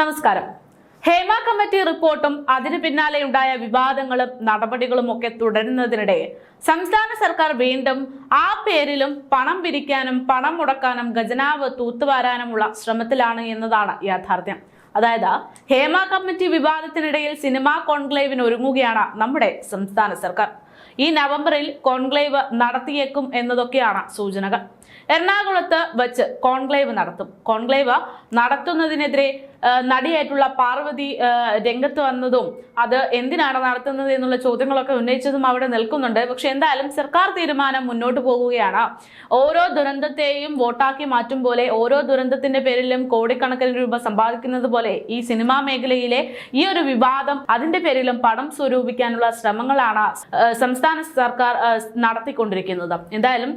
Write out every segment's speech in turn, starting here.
നമസ്കാരം. ഹേമ കമ്മിറ്റി റിപ്പോർട്ടും അതിനു പിന്നാലെ ഉണ്ടായ വിവാദങ്ങളും നടപടികളും ഒക്കെ തുടരുന്നതിനിടെ സംസ്ഥാന സർക്കാർ വീണ്ടും ആ പേരിലും പണം പിരിക്കാനും പണം മുടക്കാനും ഖജനാവ് തൂത്തുവാരാനുമുള്ള ശ്രമത്തിലാണ് എന്നതാണ് യാഥാർത്ഥ്യം. അതായത് ഹേമ കമ്മിറ്റി വിവാദത്തിനിടയിൽ സിനിമാ കോൺക്ലേവിന് ഒരുങ്ങുകയാണ് നമ്മുടെ സംസ്ഥാന സർക്കാർ. ഈ നവംബറിൽ കോൺക്ലേവ് നടത്തിയേക്കും എന്നതൊക്കെയാണ് സൂചനകൾ. എറണാകുളത്ത് വച്ച് കോൺക്ലേവ് നടത്തും. കോൺക്ലേവ് നടത്തുന്നതിനെതിരെ നടിയായിട്ടുള്ള പാർവതി രംഗത്ത് വന്നതും അത് എന്തിനാണ് നടത്തുന്നത് എന്നുള്ള ചോദ്യങ്ങളൊക്കെ ഉന്നയിച്ചതും അവിടെ നിൽക്കുന്നുണ്ട്. പക്ഷെ എന്തായാലും സർക്കാർ തീരുമാനം മുന്നോട്ട് പോകുകയാണ് ഓരോ ദുരന്തത്തെയും വോട്ടാക്കി മാറ്റും പോലെ ഓരോ ദുരന്തത്തിന്റെ പേരിലും കോടിക്കണക്കിന് രൂപ സമ്പാദിക്കുന്നത് പോലെ ഈ സിനിമാ മേഖലയിലെ ഈ ഒരു വിവാദം അതിന്റെ പേരിലും പണം സ്വരൂപിക്കാനുള്ള ശ്രമങ്ങളാണ് സംസ്ഥാന സർക്കാർ നടത്തിക്കൊണ്ടിരിക്കുന്നത്. എന്തായാലും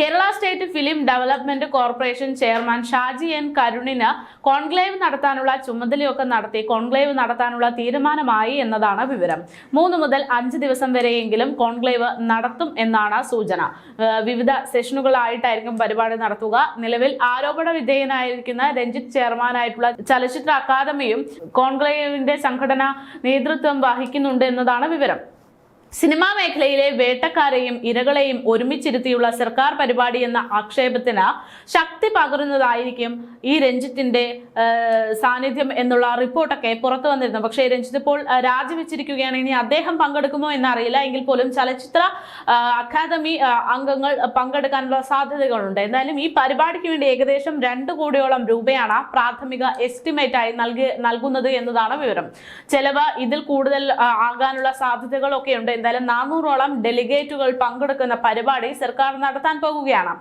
Kerala state film development corporation chairman Shaji N കരുണിന് conclave നടത്താനുള്ള ചുമതലയൊക്കെ നടത്തി കോൺക്ലേവ് നടത്താനുള്ള തീരുമാനമായി എന്നതാണ് വിവരം. മൂന്ന് മുതൽ അഞ്ച് ദിവസം വരെയെങ്കിലും കോൺക്ലേവ് നടത്തും എന്നാണ് സൂചന. വിവിധ സെഷനുകളായിട്ടായിരിക്കും പരിപാടി നടത്തുക. നിലവിൽ ആരോപണ വിധേയനായിരിക്കുന്ന രഞ്ജിത്ത് ചെയർമാനായിട്ടുള്ള ചലച്ചിത്ര അക്കാദമിയും കോൺക്ലേവിന്റെ സംഘടന നേതൃത്വം വഹിക്കുന്നുണ്ട് എന്നതാണ് വിവരം. സിനിമാ മേഖലയിലെ വേട്ടക്കാരെയും ഇരകളെയും ഒരുമിച്ചിരുത്തിയുള്ള സർക്കാർ പരിപാടി എന്ന ആക്ഷേപത്തിന് ശക്തി പകരുന്നതായിരിക്കും ഈ രഞ്ജിത്തിന്റെ സാന്നിധ്യം എന്നുള്ള റിപ്പോർട്ടൊക്കെ പുറത്തു വന്നിരുന്നു പക്ഷേ രഞ്ജിത്ത് ഇപ്പോൾ രാജിവെച്ചിരിക്കുകയാണ്. ഇനി അദ്ദേഹം പങ്കെടുക്കുമോ എന്നറിയില്ല. എങ്കിൽ പോലും ചലച്ചിത്ര അക്കാദമി അംഗങ്ങൾ പങ്കെടുക്കാനുള്ള സാധ്യതകളുണ്ട്. എന്തായാലും ഈ പരിപാടിക്ക് വേണ്ടി ഏകദേശം രണ്ട് കോടിയോളം രൂപയാണ് പ്രാഥമിക എസ്റ്റിമേറ്റ് ആയി നൽകി നൽകുന്നത് എന്നതാണ് വിവരം. ചെലവ് ഇതിൽ കൂടുതൽ ആകാനുള്ള സാധ്യതകളൊക്കെ ഉണ്ട് എന്തായാലും നാനൂറോളം ഡെലിഗേറ്റുകൾ പങ്കെടുക്കുന്ന പരിപാടി സർക്കാർ നടത്താൻ പോകുകയാണ്.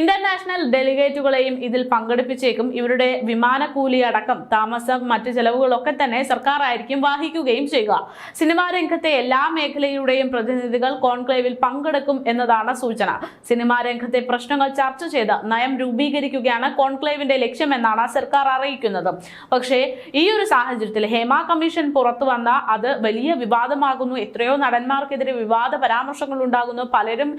ഇന്റർനാഷണൽ ഡെലിഗേറ്റുകളെയും ഇതിൽ പങ്കെടുപ്പിച്ചേക്കും. ഇവരുടെ വിമാനക്കൂലി അടക്കം താമസം മറ്റു ചെലവുകളൊക്കെ തന്നെ സർക്കാർ ആയിരിക്കും വഹിക്കുകയും ചെയ്യുക. സിനിമാ രംഗത്തെ എല്ലാ മേഖലയുടെയും പ്രതിനിധികൾ കോൺക്ലേവിൽ പങ്കെടുക്കും എന്നതാണ് സൂചന. സിനിമാ രംഗത്തെ പ്രശ്നങ്ങൾ ചർച്ച ചെയ്ത് നയം രൂപീകരിക്കുകയാണ് കോൺക്ലേവിന്റെ ലക്ഷ്യമെന്നാണ് സർക്കാർ അറിയിക്കുന്നത്. പക്ഷേ ഈ ഒരു സാഹചര്യത്തിൽ ഹേമ കമ്മീഷൻ പുറത്തു വന്ന അത് വലിയ വിവാദമാകുന്നു. എത്രയോ നടന്മാർക്കെതിരെ വിവാദ പരാമർശങ്ങൾ ഉണ്ടാകുന്നു പലരും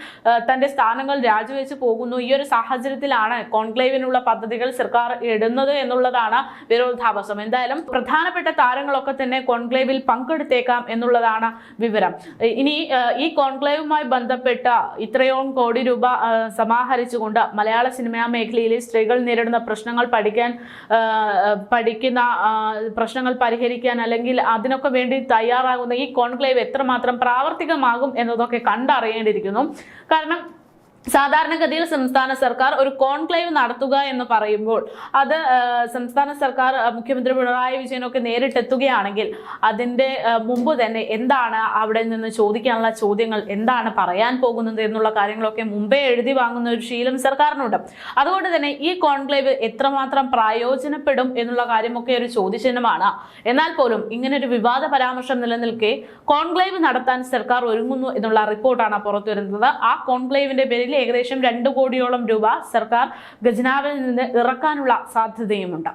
തന്റെ സ്ഥാനങ്ങൾ രാജിവെച്ച് പോകുന്നു. ഈ ഒരു സാഹചര്യത്തിലാണ് കോൺക്ലേവിനുള്ള പദ്ധതികൾ സർക്കാർ ഇടുന്നത് എന്നുള്ളതാണ് വിരോധാഭാസം. എന്തായാലും പ്രധാനപ്പെട്ട താരങ്ങളൊക്കെ തന്നെ കോൺക്ലേവിൽ പങ്കെടുത്തേക്കാം എന്നുള്ളതാണ് വിവരം. ഇനി ഈ കോൺക്ലേവുമായി ബന്ധപ്പെട്ട ഇത്രയോളം കോടി രൂപ സമാഹരിച്ചുകൊണ്ട് മലയാള സിനിമാ മേഖലയിലെ സ്ത്രീകൾ നേരിടുന്ന പ്രശ്നങ്ങൾ പഠിക്കാൻ പഠിക്കുന്ന പ്രശ്നങ്ങൾ പരിഹരിക്കാൻ അല്ലെങ്കിൽ അതിനൊക്കെ വേണ്ടി തയ്യാറാകുന്ന ഈ കോൺക്ലേവ് എത്രമാത്രം പ്രാവർത്തികമാകും എന്നതൊക്കെ കണ്ടറിയേണ്ടിയിരിക്കുന്നു. കാരണം സാധാരണഗതിയിൽ സംസ്ഥാന സർക്കാർ ഒരു കോൺക്ലേവ് നടത്തുക എന്ന് പറയുമ്പോൾ അത് സംസ്ഥാന സർക്കാർ മുഖ്യമന്ത്രി പിണറായി വിജയനൊക്കെ നേരിട്ടെത്തുകയാണെങ്കിൽ അതിന്റെ ആ, മുമ്പ് തന്നെ എന്താണ് അവിടെ നിന്ന് ചോദിക്കാനുള്ള ചോദ്യങ്ങൾ എന്താണ് പറയാൻ പോകുന്നത് എന്നുള്ള കാര്യങ്ങളൊക്കെ മുമ്പേ എഴുതി വാങ്ങുന്ന ഒരു ശീലം സർക്കാരിനുണ്ട്. അതുകൊണ്ട് തന്നെ ഈ കോൺക്ലേവ് എത്രമാത്രം പ്രയോജനപ്പെടും എന്നുള്ള കാര്യമൊക്കെ ഒരു ചോദ്യചിഹ്നമാണ്. എന്നാൽ പോലും ഇങ്ങനെ ഒരു വിവാദ പരാമർശം നിലനിൽക്കെ കോൺക്ലേവ് നടത്താൻ സർക്കാർ ഒരുങ്ങുന്നു എന്നുള്ള റിപ്പോർട്ടാണ് പുറത്തുവരുന്നത്. ആ കോൺക്ലേവിന്റെ പേരിൽ ഏകദേശം രണ്ട് കോടിയോളം രൂപ സർക്കാർ ഖജനാവിൽ നിന്ന് ഇറക്കാനുള്ള സാധ്യതയുമുണ്ട്.